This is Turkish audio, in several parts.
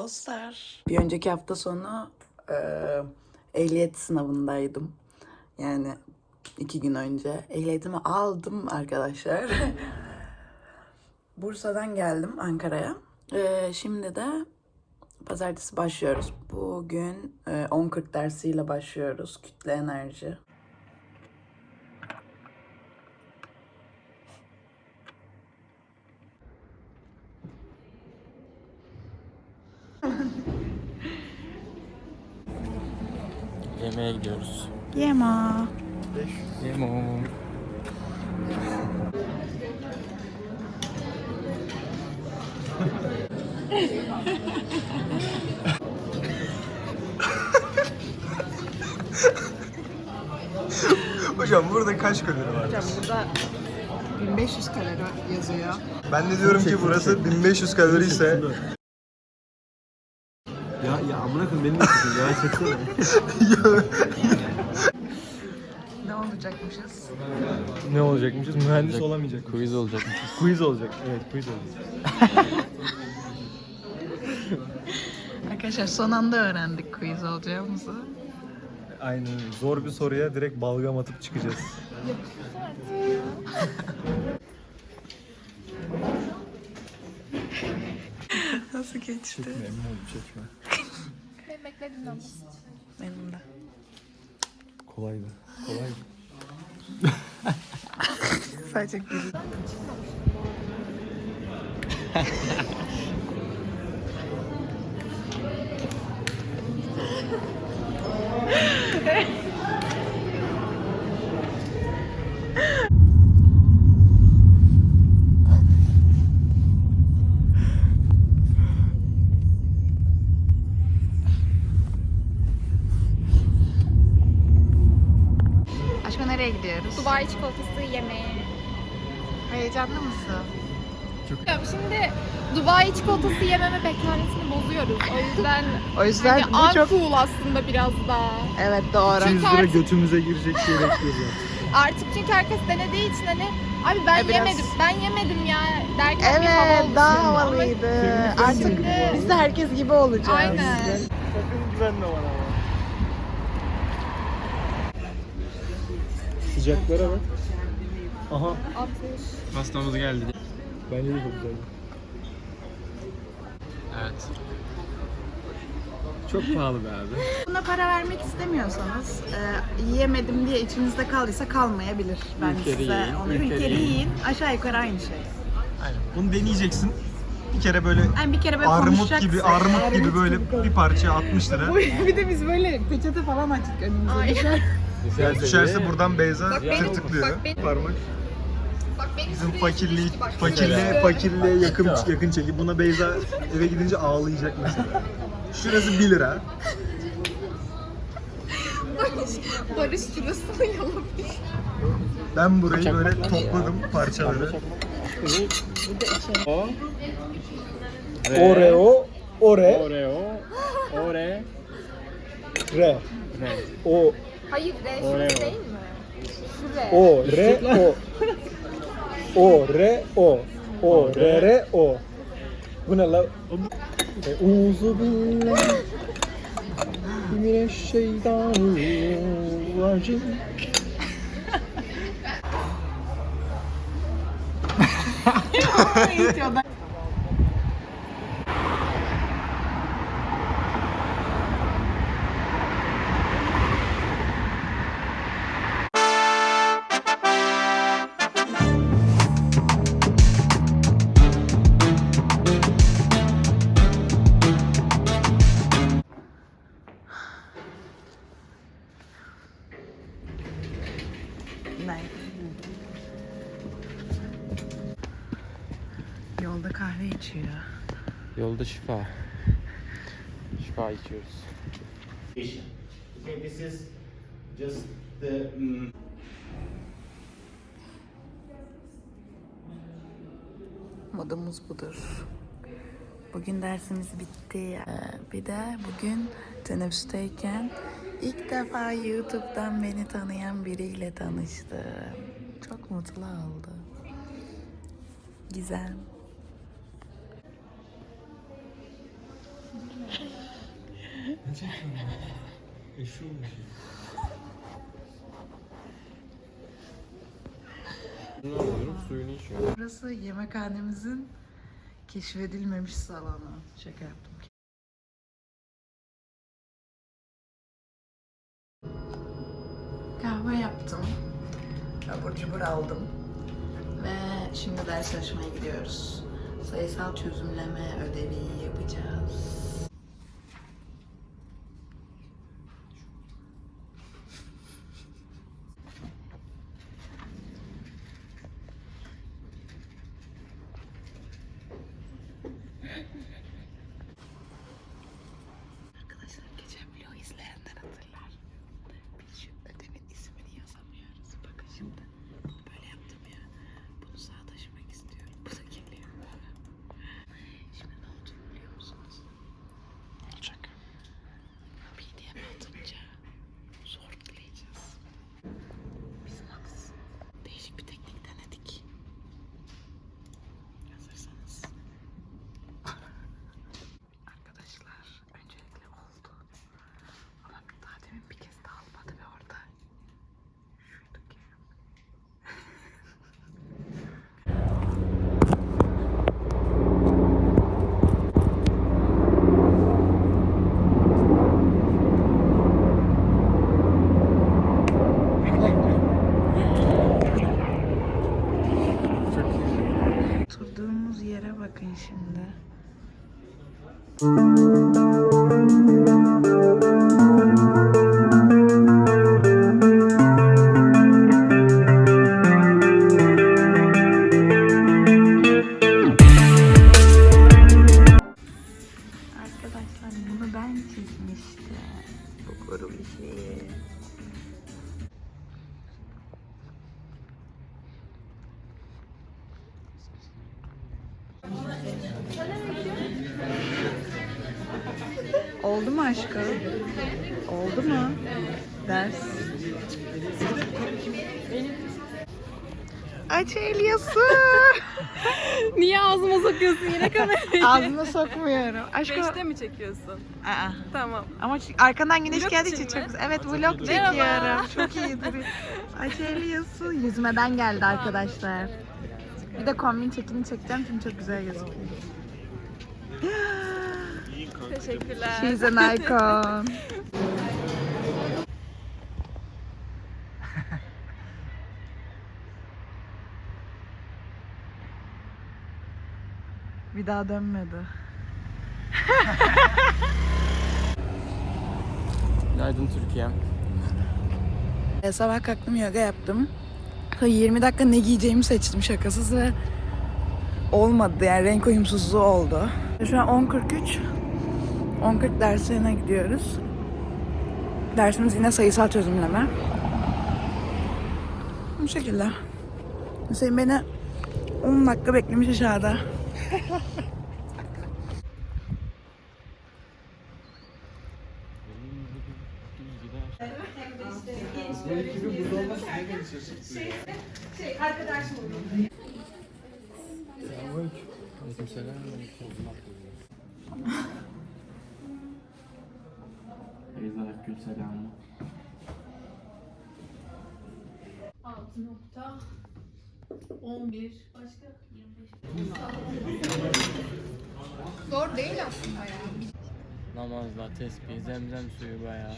dostlar. Bir önceki hafta sonu e, ehliyet sınavındaydım. Yani iki gün önce ehliyetimi aldım arkadaşlar. Bursa'dan geldim Ankara'ya. E, şimdi de pazartesi başlıyoruz. Bugün e, 10.40 dersiyle başlıyoruz. Kütle enerji. Yemeğe gidiyoruz. Yema. Yemo. Hocam burada kaç kalori var? Hocam burada 1500 kalori yazıyor. Ben de diyorum ki burası 1500 kalori ise amına koyayım beni nasıl ya çeksene. Ne olacakmışız? ne olacakmışız? Mühendis olamayacak. Quiz olacakmışız. Quiz olacak. Evet quiz olacak. Arkadaşlar son anda öğrendik quiz olacağımızı. Aynen öyle. Zor bir soruya direkt balgam atıp çıkacağız. Nasıl geçti? Emin oldum çekme. Beklediğimden basit. Benim de. Kolaydı. Kolaydı. Sadece gülüyor. yüzden hani bu çok... uncool aslında biraz daha. Evet doğru. 200 lira artık- götümüze girecek diye bekliyoruz artık. Artık çünkü herkes denediği için hani abi ben E, biraz- yemedim, ben yemedim ya derken bir hava Evet oluşuyor. daha Ama havalıydı. Artık Şimdi- biz de herkes gibi olacağız. Aynen. Sakın güvenme bana ama. Sıcaklara bak. Aha. Atış. Pastamız geldi. Bence de çok güzel. Evet. Çok pahalı be abi. Buna para vermek istemiyorsanız, e, yiyemedim diye içinizde kaldıysa kalmayabilir. Ben Ülkeli size yiyin, onu ülkeli ülkeli yiyin. yiyin. Aşağı yukarı aynı şey. Aynen. Bunu deneyeceksin. Bir kere böyle Yani bir kere böyle armut gibi armut gibi böyle bir parça 60 lira. bir de biz böyle peçete falan açtık önümüze. Ay. Yani düşerse buradan Beyza Bak benim- tırtıklıyor. bak benim- Parmak. Bak benim Bizim şuraya fakirliği, bak. fakirliğe, fakirliğe yakın yakın çekip buna Beyza eve gidince ağlayacak mesela. Şurası 1 lira. Barış, Barış şurasını yalamış. Ben burayı böyle topladım parçaları. O. Oreo, ore, Oreo. Ore. re. Ne? O, Hayır, re Oreo. şurası değil mi? Şuraya. o, re, o. O, re, o. O, re, re, o. Bu ne la? Uzu billah. Mineşşeytanirracim. Ne? Yolda şifa. Şifa içiyoruz. Okay, this is just the mm, Modumuz budur. Bugün dersimiz bitti. Ee, Bir de bugün teneffüsteyken ilk defa YouTube'dan beni tanıyan biriyle tanıştım. Çok mutlu oldum. Güzel. çekme. Eşi olmuş. Ne alıyorum? Suyunu içiyorum. Burası yemekhanemizin keşfedilmemiş salonu. Şaka yaptım. Kahve yaptım. Abur cubur aldım. Ve şimdi ders çalışmaya gidiyoruz. Sayısal çözümleme ödevi yapacağız. Mu? Ders. Aç Elyas'ı. Niye ağzıma sokuyorsun yine kamerayı? Ağzına sokmuyorum. Aşkım. Beşte mi çekiyorsun? Aa. Tamam. Ama ç- arkandan güneş Vlog geldiği için için çok mi? güzel. Evet vlog Merhaba. çekiyorum. Çok iyi duruyor. Aç Elyas'ı. Yüzmeden geldi arkadaşlar. Bir de kombin çekini çekeceğim çünkü çok güzel gözüküyor. Teşekkürler. She's an icon. Bir daha dönmedi. Günaydın Türkiye'm. E, sabah kalktım yoga yaptım. Sonra 20 dakika ne giyeceğimi seçtim şakasız ve olmadı yani renk uyumsuzluğu oldu. Şu an 10.43. 10.40 dersine gidiyoruz. Dersimiz yine sayısal çözümleme. Bu şekilde. Hüseyin beni 10 dakika beklemiş aşağıda. Aleykümselam. Beyza Akgül selamı. 6 nokta 11 başka 25 Zor değil aslında ya. Namazlar, tesbih, zemzem suyu bayağı.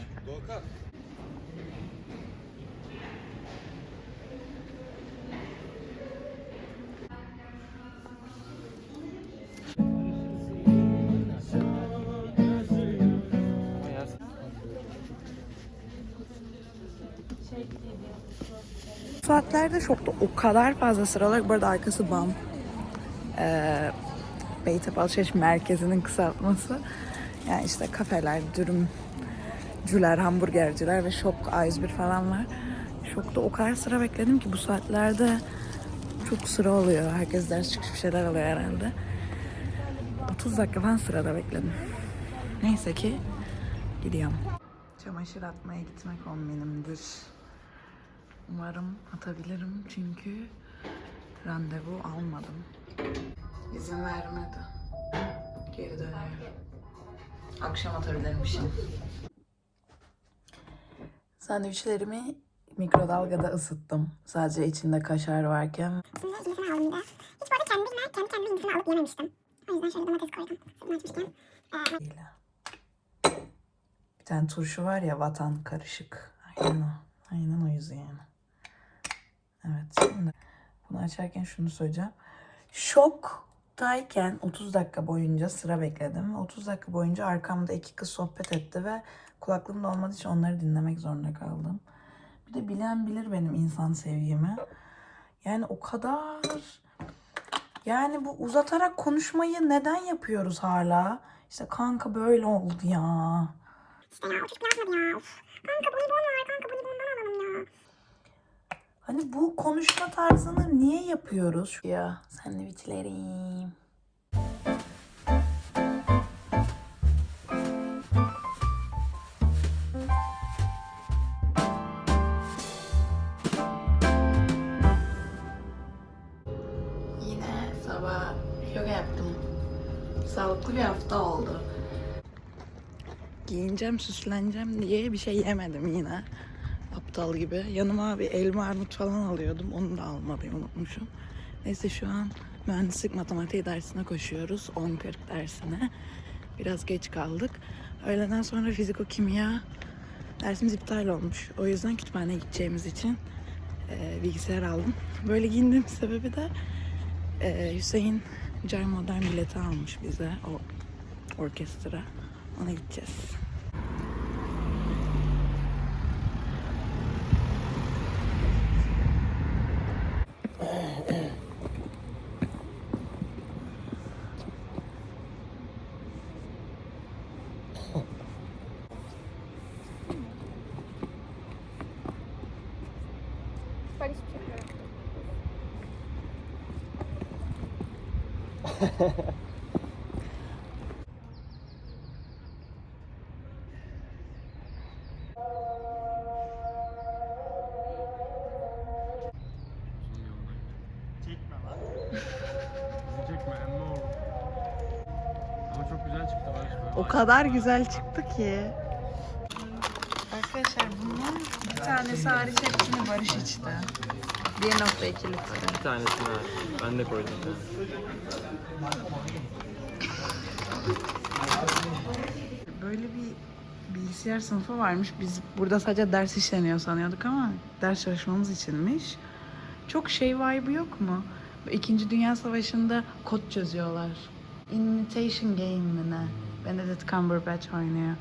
Saatlerde şokta o kadar fazla sıralar. Bu arada arkası BAM. Ee, Beytepe Alışveriş Merkezi'nin kısaltması. Yani işte kafeler, dürümcüler, hamburgerciler ve şok A101 falan var. Şokta o kadar sıra bekledim ki bu saatlerde çok sıra oluyor. Herkes ders çıkış bir şeyler alıyor herhalde. 30 dakika falan sırada bekledim. Neyse ki gidiyorum. Çamaşır atmaya gitmek kombinimdir. Umarım atabilirim çünkü randevu almadım. İzin vermedi. Geri dönüyorum. akşam atabilirmişim. Sandviçlerimi mikrodalgada ısıttım. Sadece içinde kaşar varken. Şimdi aldım bir de. Hiç bu arada kendi bilmem, kendi kendime indisini alıp yememiştim. O yüzden şöyle domates koydum. Sırtını açmışken. Ee. Bir tane turşu var ya vatan karışık. Aynen o. Aynen o yüzü yani. Evet şimdi bunu açarken şunu söyleyeceğim. Şoktayken 30 dakika boyunca sıra bekledim. 30 dakika boyunca arkamda iki kız sohbet etti ve kulaklığım da olmadığı için onları dinlemek zorunda kaldım. Bir de bilen bilir benim insan sevgimi. Yani o kadar yani bu uzatarak konuşmayı neden yapıyoruz hala? İşte kanka böyle oldu ya. işte ya o ya. Kanka bonibondan alalım ya. Hani bu konuşma tarzını niye yapıyoruz? Ya sandviçlerim. Yine sabah yoga yaptım. Sağlıklı bir hafta oldu. Giyineceğim, süsleneceğim diye bir şey yemedim yine. Aptal gibi. Yanıma bir elma armut falan alıyordum. Onu da almayı unutmuşum. Neyse şu an mühendislik matematiği dersine koşuyoruz. 10.40 dersine. Biraz geç kaldık. Öğleden sonra fiziko kimya dersimiz iptal olmuş. O yüzden kütüphaneye gideceğimiz için e, bilgisayar aldım. Böyle giyindiğim sebebi de e, Hüseyin Cay Modern bileti almış bize o orkestra. Ona gideceğiz. Ben hiçbir şey yapıyorum. Ama çok güzel çıktı Barış. O kadar güzel çıktı ki. Arkadaşlar bunun bir tanesi hariç hepsini Barış içti. 1.2 litre. Bir tanesini ver. Ben de koydum. Böyle bir bilgisayar sınıfı varmış. Biz burada sadece ders işleniyor sanıyorduk ama ders çalışmamız içinmiş. Çok şey vibe'ı yok mu? İkinci Dünya Savaşı'nda kod çözüyorlar. Imitation Game mi ne? Benedict Cumberbatch oynuyor.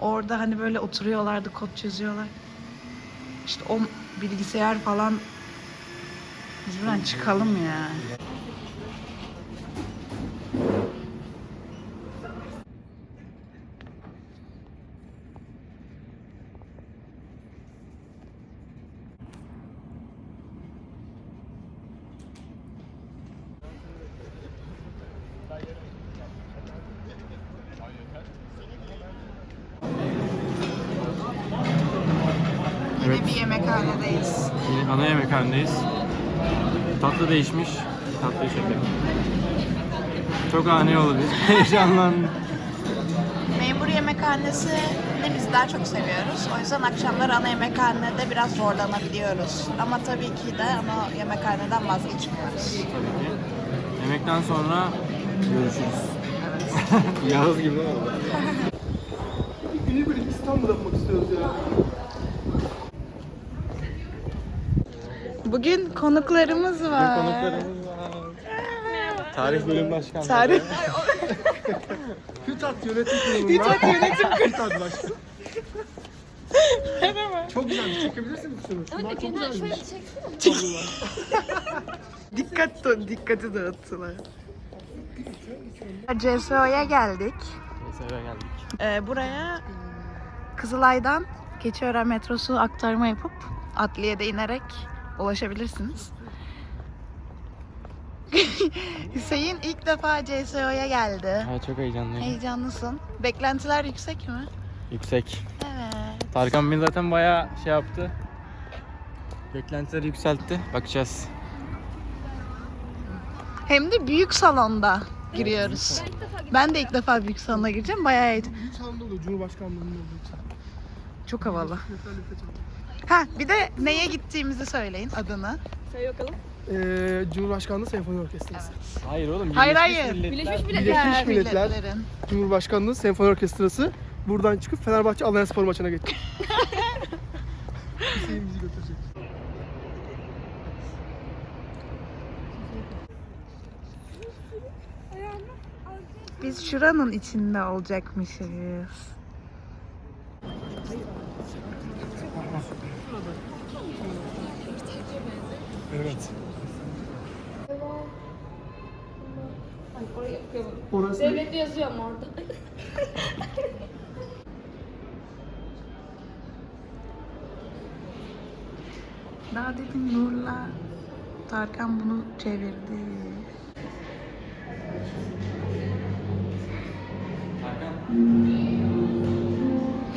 Orada hani böyle oturuyorlardı kod çözüyorlar. İşte o bilgisayar falan biz buradan çıkalım ya. Yine bir yemekhanedeyiz. Yine ana yemekhanedeyiz. Tatlı değişmiş. Tatlı şeker. Çok ani oldu biz. Heyecanlandım. Memur yemekhanesi de biz daha çok seviyoruz. O yüzden akşamlar ana yemekhanede biraz zorlanabiliyoruz. Ama tabii ki de ana yemekhaneden vazgeçmiyoruz. Tabii ki. Yemekten sonra görüşürüz. Yağız gibi oldu. Günü böyle İstanbul'a yapmak istiyoruz ya. Bugün konuklarımız var. Konuklarımız var. Tarih bölüm başkanı. Tarih. TÜTAT yönetim kurulu. TÜTAT yönetim kurulu. TÜTAT başkanı. Çok güzelmiş. Çekebilirsin mi şunu? Şunlar çok güzelmiş. Dikkat dikkati dağıttılar. CSO'ya geldik. Eve geldik. Ee, buraya Kızılay'dan Keçiören metrosu aktarma yapıp adliyede inerek ulaşabilirsiniz. Hüseyin ilk defa CSO'ya geldi. Ha, çok heyecanlıyım. Heyecanlısın. Beklentiler yüksek mi? Yüksek. Evet. Tarkan beni zaten bayağı şey yaptı. Beklentileri yükseltti. Bakacağız. Hem de büyük salonda. giriyoruz. Ben de ilk defa büyük salona gireceğim. Bayağı eğlenceli. Büyük salonda oluyor Cumhurbaşkanlığının olduğu için. Çok havalı. Ha bir de neye gittiğimizi söyleyin adını. Ee, Cumhurbaşkanlığı Senfoni Orkestrası. Hayır oğlum. Hayır, Birleşmiş hayır. Milletler. Birleşmiş Birleşmiş Milletler. Milletler Milletlerin. Cumhurbaşkanlığı Senfoni Orkestrası buradan çıkıp Fenerbahçe Alanya Spor maçına geçecek. Hüseyin bizi götürecek. Biz şuranın içinde olacakmışız. Evet. Orası Devlet yazıyor ama orada. Daha dedim Nur'la Tarkan bunu çevirdi.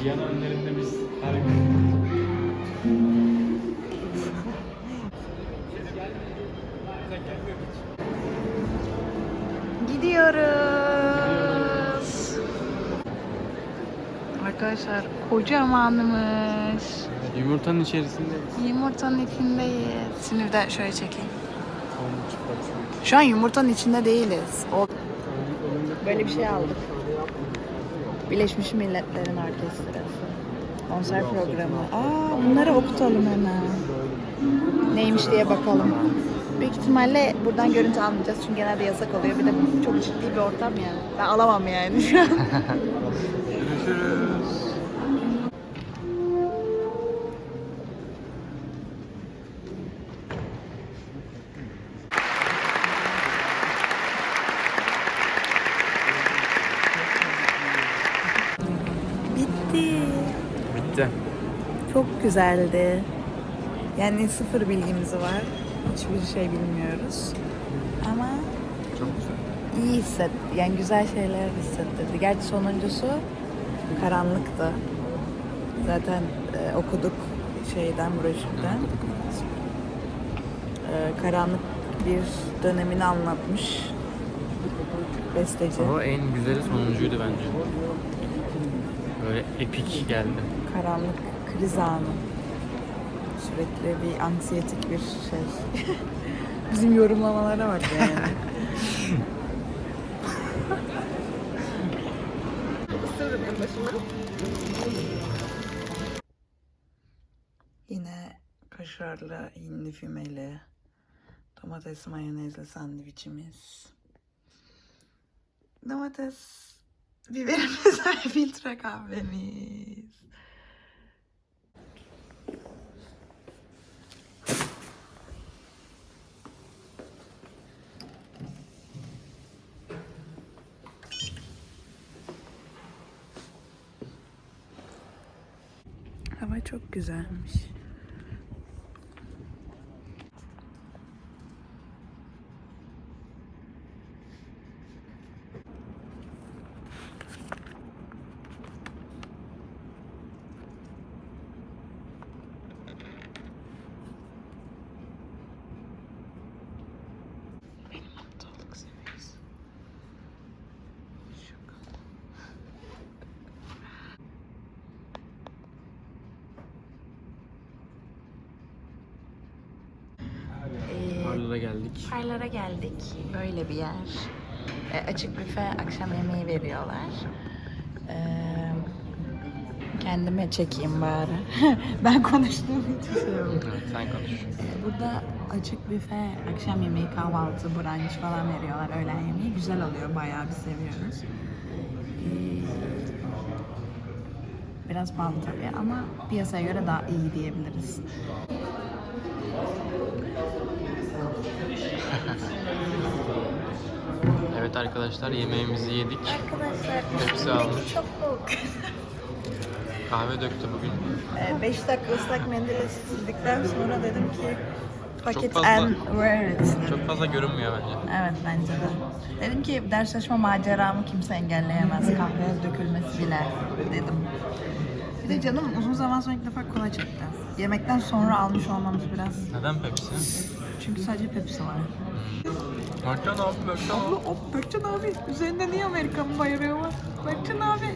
Viyana önlerinde biz her gün Gidiyoruz. Arkadaşlar kocamanmış. Yumurtanın içerisinde Yumurtanın içindeyiz. Şimdi bir de şöyle çekeyim. Şu an yumurtanın içinde değiliz. O... Böyle bir şey aldık. Birleşmiş Milletler'in orkestrası. Konser programı. Aa bunları okutalım hemen. Neymiş diye bakalım. Büyük ihtimalle buradan görüntü almayacağız çünkü genelde yasak oluyor. Bir de çok ciddi bir ortam yani. Ben alamam yani şu an. Bitti. bitti. Çok güzeldi. Yani sıfır bilgimiz var. Hiçbir şey bilmiyoruz. Ama Çok güzel. iyi hissetti. Yani güzel şeyler hissettirdi. Gerçi sonuncusu karanlıktı. Zaten e, okuduk şeyden, broşürden. E, karanlık bir dönemini anlatmış besteci. Ama en güzeli sonuncuydu bence. Böyle epik geldi. Karanlık kriz anı. Sürekli bir anksiyetik bir şey. Bizim yorumlamalara bak yani. Yine kaşarlı, hindi fümeli, domates mayonezli sandviçimiz. Domates biberimiz ve filtre kahvemiz. Hava çok güzelmiş. Benim mutluluk seviyesi. Şu kadar. Ee, Parlara geldik. Böyle bir yer. E, açık büfe akşam yemeği veriyorlar. E, kendime çekeyim bari. ben konuştuğum hiçbir şey. Evet, sen konuş. E, burada açık büfe akşam yemeği, kahvaltı, brunch falan veriyorlar. Öğlen yemeği. Güzel oluyor. Bayağı bir seviyoruz. E, biraz pahalı tabii ama piyasaya göre daha iyi diyebiliriz. Evet arkadaşlar yemeğimizi yedik. Arkadaşlar Hepsi almış. çok soğuk. Kahve döktü bugün. 5 Ee, dakika ıslak mendille sildikten sonra dedim ki paket Çok fazla- and wear it dedim. Çok fazla görünmüyor bence. Evet bence de. Dedim ki ders çalışma maceramı kimse engelleyemez. Kahve dökülmesi bile dedim. Bir de canım uzun zaman sonra ilk defa kola çekti. Yemekten sonra almış olmamız biraz Neden Pepsi? Çünkü sadece Pepsi var. Mertcan abi Mertcan Abla, o Berkcan abi üzerinde niye Amerikan bayrağı var? Berkcan abi.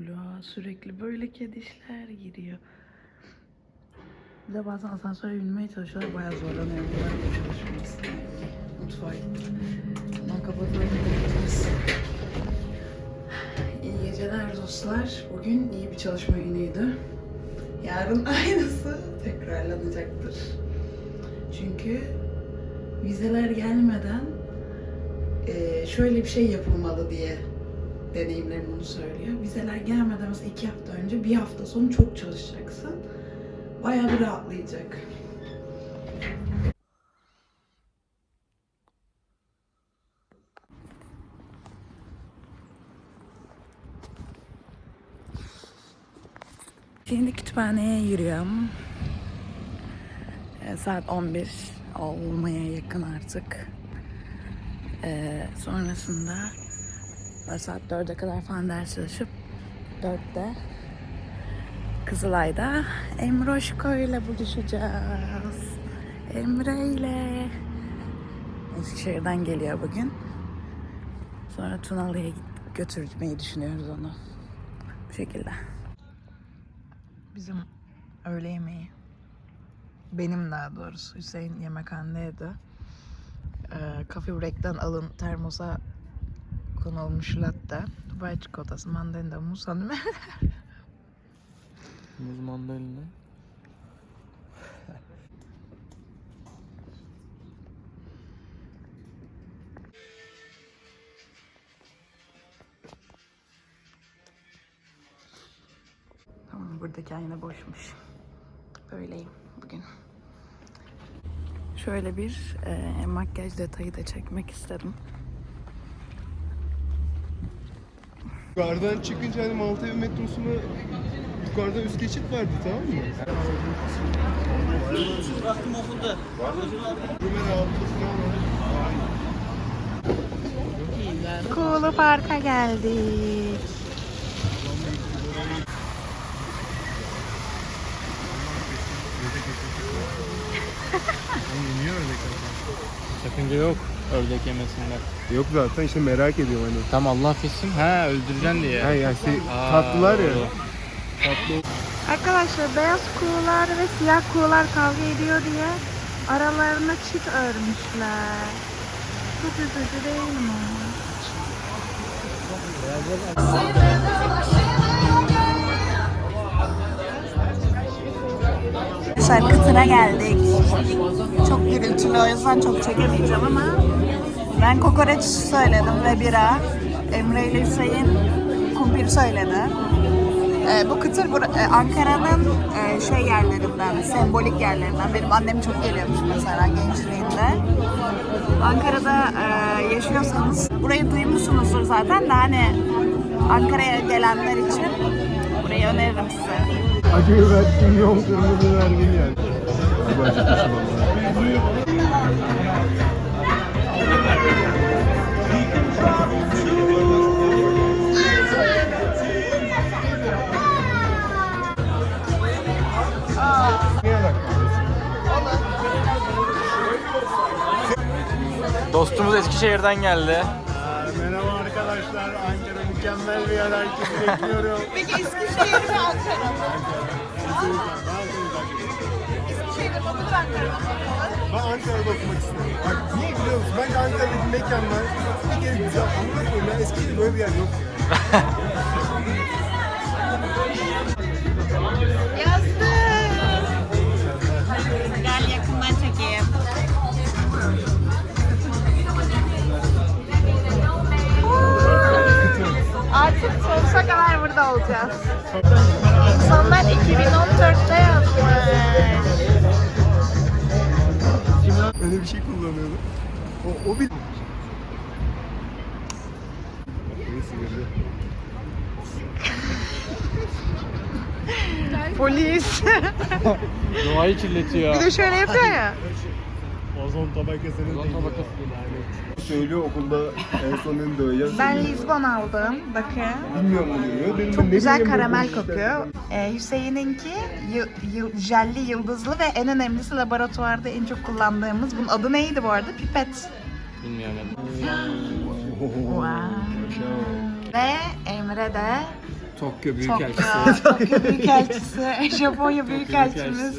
Bloğa sürekli böyle kedişler giriyor. Bir de bazen asansöre binmeye çalışıyorlar. Bayağı zorlanıyorum. Bunlar çalışması. Mutfağa gittim. Ben kapatıyorum. İyi geceler dostlar. Bugün iyi bir çalışma günüydü. Yarın aynısı tekrarlanacaktır. Çünkü vizeler gelmeden şöyle bir şey yapılmalı diye deneyimlerim bunu söylüyor. Vizeler gelmeden mesela iki hafta önce bir hafta sonu çok çalışacaksın. Bayağı bir rahatlayacak. Şimdi kütüphaneye yürüyorum. Ee, Saat 11 olmaya yakın artık. Ee, sonrasında böyle saat 4'e kadar falan ders çalışıp 4'te Kızılay'da Emroşko ile buluşacağız. Emre ile. Eskişehir'den geliyor bugün. Sonra Tunalı'ya götürmeyi düşünüyoruz onu. Bu şekilde. Bizim öğle yemeği. Benim daha doğrusu Hüseyin yemekhanedeydi. Ee, Coffee Break'ten alın termosa konulmuş latte. Dubai çikolatası, mandalina, muz hanım. Muz mandalina. Tamam buradaki ayna boşmuş. Böyleyim bugün. Şöyle bir e, makyaj detayı da çekmek istedim. Yukarıdan çıkınca hani Maltepe metrosuna yukarıda üst geçit vardı tamam mı? Baktım okulda. Rumen altısına Kulu Park'a geldik. Sakınca yok ördek yemesinde. Yok zaten işte merak ediyorum hani. Tam Allah affetsin. Ha öldüreceksin diye. Ha ya şey, Aa, tatlılar ya. doğru. Arkadaşlar beyaz kuğular ve siyah kuğular kavga ediyor diye aralarına çit örmüşler. Çok üzücü değil mi? Arkadaşlar kıtıra geldik. Çok gürültülü o yüzden çok çekemeyeceğim ama ben kokoreç söyledim ve bira. Emre ile Hüseyin kumpir söyledi. Ee, bu kıtır e, Ankara'nın e, şey yerlerinden, sembolik yerlerinden. Benim annem çok geliyormuş mesela gençliğinde. Ankara'da e, yaşıyorsanız burayı duymuşsunuzdur zaten de hani Ankara'ya gelenler için burayı öneririm size. Acı biber, kimyon, kırmızı biber yani. Bu acıkmışım. Dostumuz Eskişehir'den geldi. Mükemmel bir yer. Herkesi bekliyorum. Peki Eskişehir mi Ankara mı? Eskişehir'de mi Ankara'da mı? Ben Ankara'da okumak istedim. Bak niye biliyor musun? Bence Ankara'daki mekanlar bir kere güzel. Anlatmıyorum ya Eskişehir'de böyle bir yer yok ya. Sonsuza kadar burada olacağız. İnsanlar 2014'te yapmış. Öyle bir şey kullanıyordu. O, o bir... Polis. Doğayı kirletiyor. Bir de şöyle yapıyor ya. Ozon tabakasının Ozon tabakası Söylüyor okulda en son ünlü döveceğiz. Ben Lisbon aldım. Bakın. Bilmiyorum mu diyor. Dedim, Çok ne güzel karamel kokuyor. Ee, Hüseyin'inki jelli yıldızlı ve en önemlisi laboratuvarda en çok kullandığımız. Bunun adı neydi bu arada? Pipet. Bilmiyorum. Wow. Ve Emre de Tokyo büyük Tokyo, Tokyo Büyükelçisi, Japonya Büyükelçimiz.